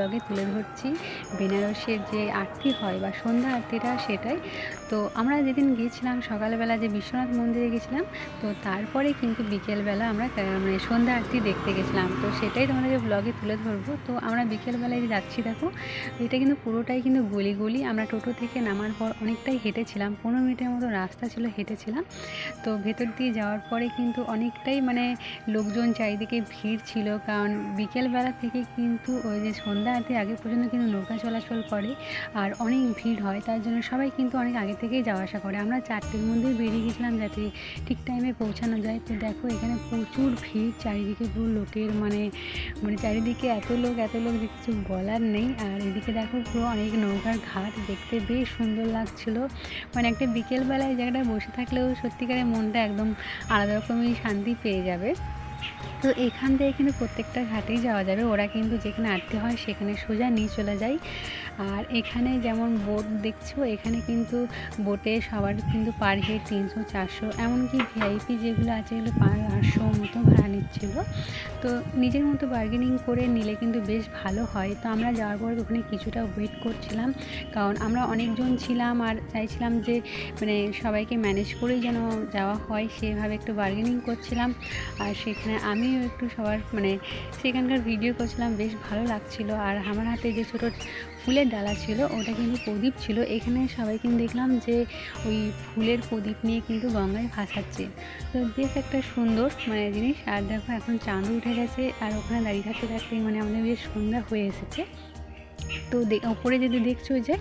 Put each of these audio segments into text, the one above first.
ব্লগে তুলে ধরছি। বেনারসের যে আরতি হয় বা সন্ধ্যা আরতিটা সেটাই। তো আমরা যেদিন গিয়েছিলাম, সকালবেলা যে বিশ্বনাথ মন্দিরে গেছিলাম তো তারপরে কিন্তু বিকেলবেলা আমরা মানে সন্ধ্যা আরতি দেখতে গেছিলাম। তো সেটাই তোমাদেরকে ব্লগে তুলে ধরবো। তো আমরা বিকেলবেলায় যাচ্ছি, দেখো, এটা কিন্তু পুরোটাই কিন্তু গলি গলি আমরা টোটো থেকে নামার পর অনেকটাই হেঁটেছিলাম। পনেরো মিনিটের মতো রাস্তা ছিল, হেঁটেছিলাম। তো ভেতর দিয়ে যাওয়ার পরে কিন্তু অনেকটাই মানে লোকজন চারিদিকে ভিড় ছিল। কারণ বিকেলবেলা থেকে কিন্তু ওই যে সন্ধ্যা আরতি আগে পর্যন্ত কিন্তু নৌকা চলাচল করে আর অনেক ভিড় হয়, তার জন্য সবাই কিন্তু অনেক আগে থেকেই যাওয়া আসা করে। আমরা চারটের মধ্যেই বেরিয়ে গেছিলাম যাতে ঠিক টাইমে পৌঁছানো যায়। তো দেখো এখানে প্রচুর ভিড়, চারিদিকে পুরো লোকের মানে মানে চারিদিকে এত লোক এত লোক যে কিছু বলার নেই। আর এদিকে দেখো পুরো অনেক নৌকার ঘাট দেখতে বেশ সুন্দর লাগছিল। মানে একটা বিকেলবেলায় জায়গাটায় বসে থাকলেও সত্যিকারের মনটা একদম আলাদা রকমই শান্তি পেয়ে যাবে। তো এখান থেকে কিন্তু প্রত্যেকটা ঘাটেই যাওয়া যাবে। ওরা কিন্তু যেখানে আটতে হয় সেখানে সোজা নিয়ে চলে যায়। আর এখানে যেমন বোট দেখছ, এখানে কিন্তু বোটে সবার কিন্তু পার হেড তিনশো, চারশো, এমনকি ভিআইপি যেগুলো আছে এগুলো পাঁচশো মতো ভাড়া নিচ্ছিল তো নিজের মতো বার্গেনিং করে নিলে কিন্তু বেশ ভালো হয়। তো আমরা যাওয়ার পর ওখানে কিছুটা ওয়েট করছিলাম, কারণ আমরা অনেকজন ছিলাম আর চাইছিলাম যে মানে সবাইকে ম্যানেজ করেই যেন যাওয়া হয়, সেভাবে একটু বার্গেনিং করছিলাম। আর সেখানে আমিও একটু সবার মানে সেখানকার ভিডিও করছিলাম, বেশ ভালো লাগছিল। আর আমার হাতে যে ছোটো ফুলের ডালা ছিল, ওটা কিন্তু প্রদীপ ছিল। এখানে সবাই কিন্তু দেখলাম যে ওই ফুলের প্রদীপ নিয়ে কিন্তু গঙ্গায় ভাসাচ্ছে। তো বেশ একটা সুন্দর মানে জিনিস। আর দেখো এখন চাঁদ উঠে গেছে, আর ওখানে দাঁড়িয়ে থাকতে থাকতে মানে আমাদের বেশ সন্ধ্যা হয়ে এসেছে। তো ওপরে যদি দেখছ যে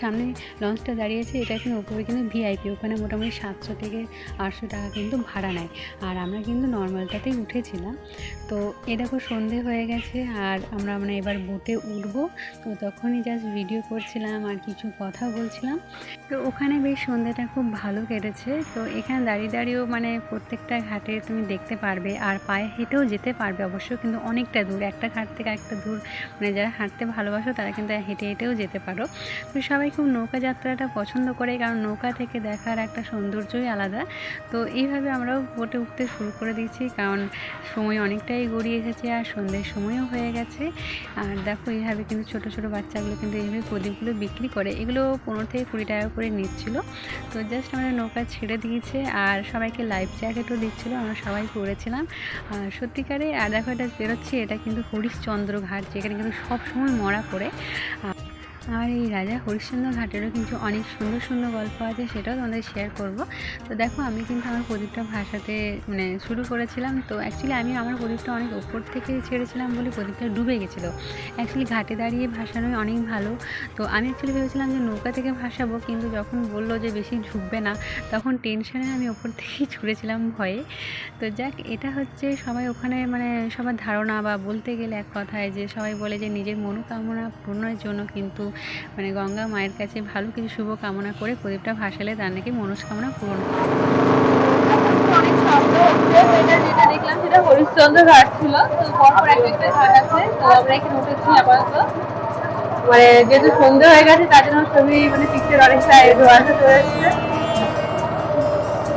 সামনে লঞ্চটা দাঁড়িয়ে আছে এটা কিন্তু ওপরে কিন্তু ভিআইপি ওখানে মোটামুটি সাতশো থেকে আটশো টাকা কিন্তু ভাড়া নেয়। আর আমরা কিন্তু নর্মালটাতেই উঠেছিলাম। তো এ দেখো সন্ধে হয়ে গেছে, আর আমরা মানে এবার বোটে উঠবো। তো তখনই জাস্ট ভিডিও করছিলাম, আর কিছু কথা বলছিলাম। তো ওখানে বেশ সন্ধেটা খুব ভালো কেটেছে। তো এখানে দাঁড়িয়ে দাঁড়িয়েও মানে প্রত্যেকটা ঘাটে তুমি দেখতে পারবে, আর পায়ে হেঁটেও যেতে পারবে অবশ্য, কিন্তু অনেকটা দূর। একটা ঘাট থেকে একটা দূর মানে যারা হাঁটতে ভালোবাসো তারা কিন্তু হেঁটে হেঁটেও যেতে পারো। তো সবাই খুব নৌকা যাত্রাটা পছন্দ করে, কারণ নৌকা থেকে দেখার একটা সৌন্দর্যই আলাদা। তো এইভাবে আমরাও বোটে উঠতে শুরু করে দিয়েছি, কারণ সময় অনেকটাই গড়িয়ে এসেছে আর সন্ধ্যের সময়ও হয়ে গেছে। আর দেখো এইভাবে কিন্তু ছোট ছোট বাচ্চাগুলো কিন্তু এইভাবে প্রদীপগুলো বিক্রি করে, এগুলো পনেরো থেকে কুড়ি টাকা করে নিচ্ছিল। তো জাস্ট আমাদের নৌকা ছেড়ে দিয়েছে আর সবাইকে লাইফ জ্যাকেটও দিচ্ছিল, আমরা সবাই পড়েছিলাম আর সত্যিকারে, আর দেখো এটা বেরোচ্ছে, এটা কিন্তু হরিশচন্দ্র ঘাট, যেখানে কিন্তু সবসময় মরা পড়ে। 啊。আর এই রাজা হরিশ্চন্দ্র ঘাটেরও কিন্তু অনেক সুন্দর সুন্দর গল্প আছে, সেটাও তোমাদের শেয়ার করব। তো দেখো, আমি কিন্তু আমার প্রদীপটা ভাষাতে মানে শুরু করেছিলাম। তো অ্যাকচুয়ালি আমি আমার প্রদীপটা অনেক ওপর থেকে ছেড়েছিলাম বলে প্রদীপটা ডুবে গেছিল। অ্যাকচুয়ালি ঘাটে দাঁড়িয়ে ভাসানোই অনেক ভালো। তো আমি অ্যাকচুয়ালি ভেবেছিলাম যে নৌকা থেকে ভাসাবো, কিন্তু যখন বলল যে বেশি ঝুঁকবে না, তখন টেনশনে আমি ওপর থেকেই ছুঁড়েছিলাম ভয়ে। তো যাক, এটা হচ্ছে সবাই ওখানে মানে সবার ধারণা বা বলতে গেলে এক কথায় যে সবাই বলে যে নিজের মনোকামনা পূরণের জন্য কিন্তু মানে গঙ্গা মায়ের কাছে ভালো কিছু শুভ কামনা করে প্রদীপটা ভাসালে তার নাকি মনস্কামনা পূরণ আপাতত মানে যেহেতু সন্ধ্যে হয়ে গেছে, তার জন্য মানে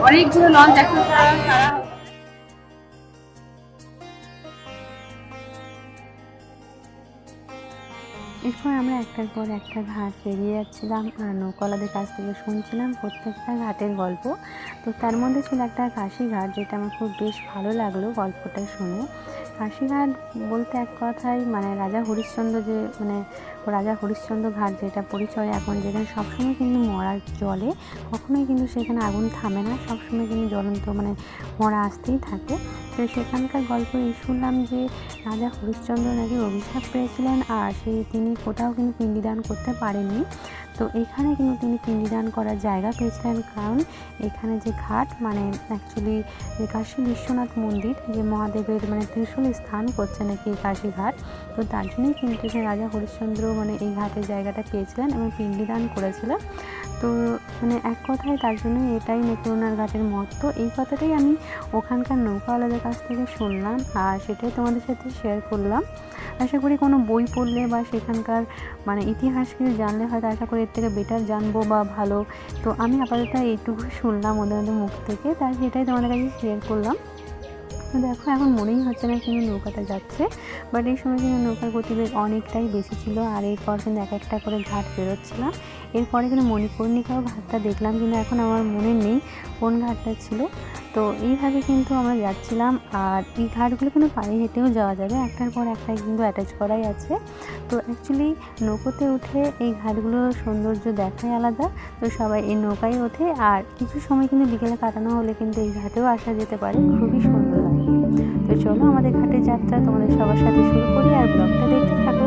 অনেকগুলো লঞ্চ এখন সারা এরপর আমরা একটার পর একটা ঘাট পেরিয়ে যাচ্ছিলাম, আর নৌকলাদের কাছ থেকে শুনছিলাম প্রত্যেকটা ঘাটের গল্প। তো তার মধ্যে ছিল একটা কাশিঘাট যেটা আমার খুব বেশ ভালো লাগল গল্পটা শুনে। কাশিঘাট বলতে এক কথায় মানে রাজা হরিশ্চন্দ্র যে মানে রাজা হরিশ্চন্দ্র ঘাট যেটা পরিচয় এখন যেখানে সবসময় কিন্তু মরা জলে, কখনোই কিন্তু সেখানে আগুন থামে না, সবসময় কিন্তু জ্বলন্ত মানে মরা আসতেই থাকে। তো সেখানকার গল্প এই শুনলাম যে রাজা হরিশ্চন্দ্র নাকি অভিশাপ পেয়েছিলেন আর সেই তিনি কোথাও কিন্তু পিণ্ডিদান করতে পারেননি। তো এখানে কিন্তু তিনি পিণ্ডিদান করার জায়গা পেয়েছিলেন। কারণ এখানে যে ঘাট মানে অ্যাকচুয়ালি কাশী বিশ্বনাথ মন্দির, যে মহাদেবের মানে ত্রিশূল স্থান করছে নাকি কাশী ঘাট, তো তার জন্যই কিন্তু সে রাজা হরিশ্চন্দ্র মানে এই ঘাটের জায়গাটা পেয়েছিলেন এবং পিণ্ডিদান করেছিলেন। তো মানে এক কথায় তার জন্য এটাই নাকি ওনার ঘাটের মহত্ব। এই কথাটাই আমি ওখানকার নৌকাওয়ালাদের কাছ থেকে শুনলাম আর সেটাই তোমাদের সাথে শেয়ার করলাম। আশা করি কোনো বই পড়লে বা সেখানকার মানে ইতিহাস কিছু জানলে হয়তো আশা করি থেকে বেটার জানব বা ভালো। তো আমি আপাতত এইটুকু শুনলাম ওদের মুখ থেকে, তাই সেটাই তোমাদের কাছে শেয়ার করলাম। দেখো, এখন মনেই হচ্ছে না কিন্তু নৌকাটা যাচ্ছে বাট এই সময় কিন্তু নৌকার গতিবেগ অনেকটাই বেশি ছিল, আর এরপর কিন্তু এক একটা করে ঘাট বেরোচ্ছিলাম। এরপরে কিন্তু মণিকর্ণিকাও ঘাটটা দেখলাম, কিন্তু এখন আমার মনে নেই কোন ঘাটটা ছিল। তো এইভাবে কিন্তু আমরা যাচ্ছিলাম আর এই ঘাটগুলো কিন্তু পায়ে হেঁটেও যাওয়া যাবে। একটার পর একটাই কিন্তু অ্যাটাচ করাই আছে। তো অ্যাকচুয়ালি নৌকোতে উঠে এই ঘাটগুলোর সৌন্দর্য দেখাই আলাদা। তো সবাই এই নৌকায় ওঠে আর কিছু সময় কিন্তু বিকেলে কাটানো হলে কিন্তু এই ঘাটেও আসা যেতে পারে। খুবই সুন্দর লাগে। তো চলো আমাদের ঘাটের যাত্রা তোমাদের সবার সাথে শুরু করি আর ব্লগটা দেখতে থাকো।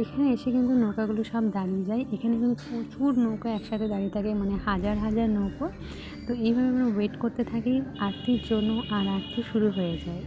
এখানে এসে কিন্তু নৌকাগুলো সব দাঁড়িয়ে যায়। এখানে কিন্তু প্রচুর নৌকা একসাথে দাঁড়িয়ে থাকে মানে হাজার হাজার নৌকো। তো এইভাবে আমরা ওয়েট করতে থাকি, আরতির জন্য আর আরতি শুরু হয়ে যায়।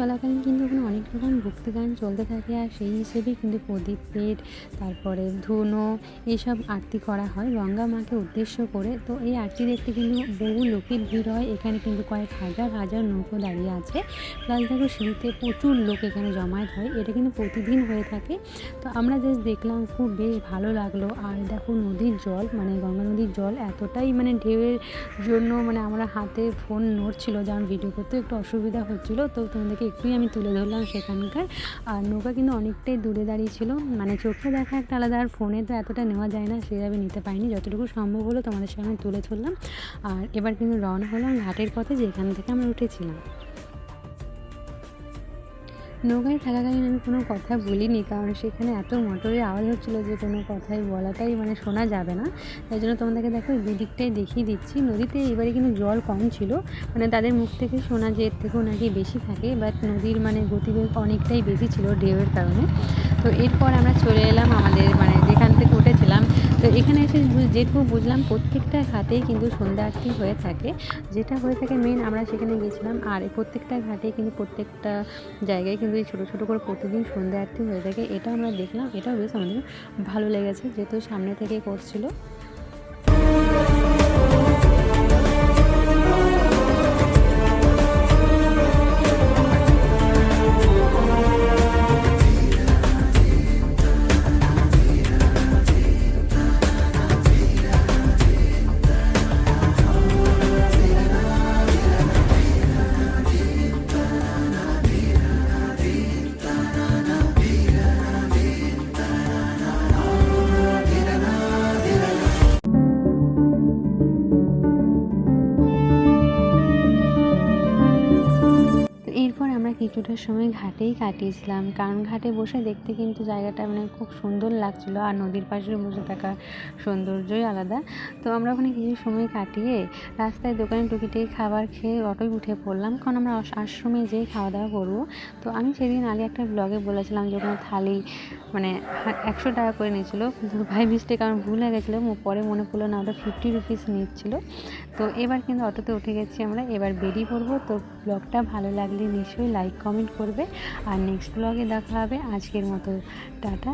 চলাকালীন কিন্তু ওখানে অনেক রকম ভক্তিগান চলতে থাকে আর সেই হিসেবেই কিন্তু প্রদীপ পেট তারপরে ধুনো এইসব আরতি করা হয়। গঙ্গা মাকে উদ্দেশ্য করে তো এই আরতি দেখতে কিন্তু বহু লোকের ভিড় হয়। এখানে কিন্তু কয়েক হাজার হাজার নৌকো দাঁড়িয়ে আছে। প্লাস দেখো সিঁড়িতে প্রচুর লোক এখানে জমায়েত হয়। এটা কিন্তু প্রতিদিন হয়ে থাকে। তো আমরা জাস্ট দেখলাম, খুব বেশ ভালো লাগল। আর দেখো নদীর জল মানে গঙ্গা নদীর জল এতটাই মানে ঢেউয়ের জন্য মানে আমরা হাতে ফোন নড়ছিল যেমন ভিডিও করতে একটু অসুবিধা হচ্ছিল। তো তোমাদেরকে একটুই আমি তুলে ধরলাম সেখানকার। আর নৌকা কিন্তু অনেকটাই দূরে দাঁড়িয়ে ছিল। মানে চোখে দেখা একটা আলাদা, আর ফোনে তো এতটা নেওয়া যায় না, সেভাবে নিতে পারিনি। যতটুকু সম্ভব হলো তোমাদের সামনে তুলে ধরলাম। আর এবার কিন্তু রওনা হলাম ঘাটের পথে, যেখান থেকে আমরা উঠেছিলাম। নৌকায় থাকাকালীন আমি কোনো কথা বলিনি, কারণ সেখানে এত মোটরের আওয়াজ হচ্ছিল যে কোনো কথাই বলাটাই মানে শোনা যাবে না। তাই জন্য তোমাদেরকে দেখো দুদিকটাই দেখিয়ে দিচ্ছি। নদীতে এবারে কিন্তু জল কম ছিল মানে তাদের মুখ থেকে শোনা যে এর থেকেও নাকি বেশি থাকে বাট নদীর মানে গতিবেগ অনেকটাই বেশি ছিল ঢেউয়ের কারণে। তো এরপর আমরা চলে এলাম আমাদের মানে তো এখানে এসে যেটুকু বুঝলাম, প্রত্যেকটা ঘাটেই কিন্তু সন্ধ্যা আরতি হয়ে থাকে। যেটা হয়ে থাকে মেন আমরা সেখানে গেছিলাম আর এই প্রত্যেকটা ঘাটে কিন্তু প্রত্যেকটা জায়গায় কিন্তু এই ছোটো ছোটো করে প্রতিদিন সন্ধ্যা আরতি হয়ে থাকে। এটা আমরা দেখলাম, এটাও বেশ আমাদের ভালো লেগেছে। যেহেতু সামনে থেকে করছিল কিছুটা সময় ঘাটেই কাটিয়েছিলাম। কারণ ঘাটে বসে দেখতে কিন্তু জায়গাটা মানে খুব সুন্দর লাগছিল আর নদীর পাশে বসে থাকা সৌন্দর্যই আলাদা। তো আমরা ওখানে কিছু সময় কাটিয়ে রাস্তায় দোকানে টুকিটাকি খাবার খেয়ে অটোয় উঠে পড়লাম। কারণ আমরা আশ্রমে যেয়ে খাওয়া দাওয়া করব। তো আমি সেদিন আগে একটা ব্লগে বলেছিলাম যে ওখানে থালি মানে একশো টাকা করে নিয়েছিল। কিন্তু ভাই মিস্টেক আমার ভুল হয়ে গেছিল। পরে মনে পড়ল না, ওটা ফিফটি রুপিস নিচ্ছিল। তো এবার কিন্তু অটোতে উঠে গেছি আমরা। এবার বেরিয়ে পড়ব। তো ব্লগটা ভালো লাগলে নিশ্চয়ই লাইক কমেন্ট করবে। আর নেক্সট ব্লগে দেখা হবে। আজকের মতো, টাটা।